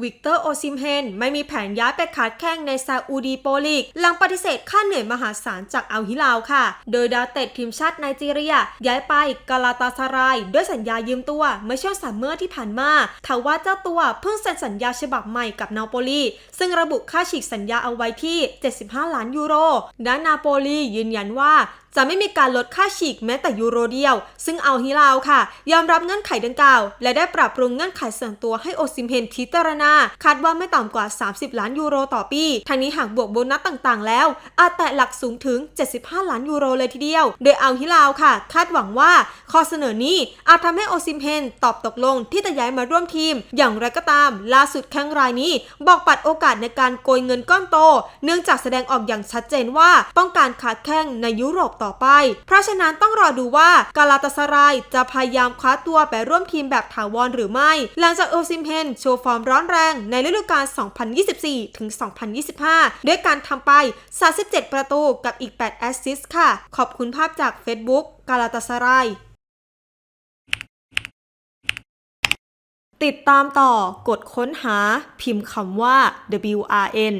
วิกเตอร์โอซิมเฮนไม่มีแผนย้ายไปขาดแข้งในซาอุดีโปลีก หลังปฏิเสธค่าเหนื่อยมหาศาลจากอัลฮิลาลค่ะ โดยดาวเตะทีมชาติไนจีเรีย ย้ายไปกาลาตาซาราย ด้วยสัญญายืมตัวเมื่อช่วงซัมเมอร์ที่ผ่านมาทว่าเจ้าตัวเพิ่งเซ็นสัญญาฉบับใหม่กับนาโปลี ซึ่งระบุค่าฉีกสัญญาเอาไว้ที่ 75 ล้านยูโรด้านนาโปลียืนยันว่าจะไม่มีการลดค่าฉีกแม้แต่ยูโรเดียว ซึ่งอัลฮิลาลค่ะ ยอมรับเงื่อนไขดังกล่าว และได้ปรับปรุงเงื่อนไขส่วนตัวให้โอซิมเฮนพิจารณาคาดว่าไม่ต่ำกว่า 30 ล้านยูโรต่อปี ทั้งนี้หากบวกโบนัสต่างๆ แล้ว อาจแตะหลักสูงถึง 75 ล้านยูโรเลยทีเดียว โดยอัลฮิลาลค่ะ คาดหวังว่าข้อเสนอนี้อาจทำให้โอซิมเฮนตอบตกลงที่จะย้ายมาร่วมทีม อย่างไรก็ตาม ล่าสุดแข้งรายนี้ บอกปัดโอกาสในการโกยเงินก้อนโต เนื่องจากแสดงออกอย่างชัดเจนว่าต้องการขาดแข้งในยุโรปต่อไป เพราะฉะนั้นต้องรอดูว่ากาลาตาสรายจะพยายามคว้าตัวไปร่วมทีมแบบถาวรหรือไม่ หลังจากโอซิมเฮนโชว์ฟอร์มร้อนแรงในฤดูกาล 2024 ถึง 2025 ด้วยการทำไป 37 ประตูกับอีก 8 แอสซิสต์ค่ะ ขอบคุณภาพจาก Facebook กาลาตาสารายติดตามต่อกดค้นหาพิมพ์คำว่า WRN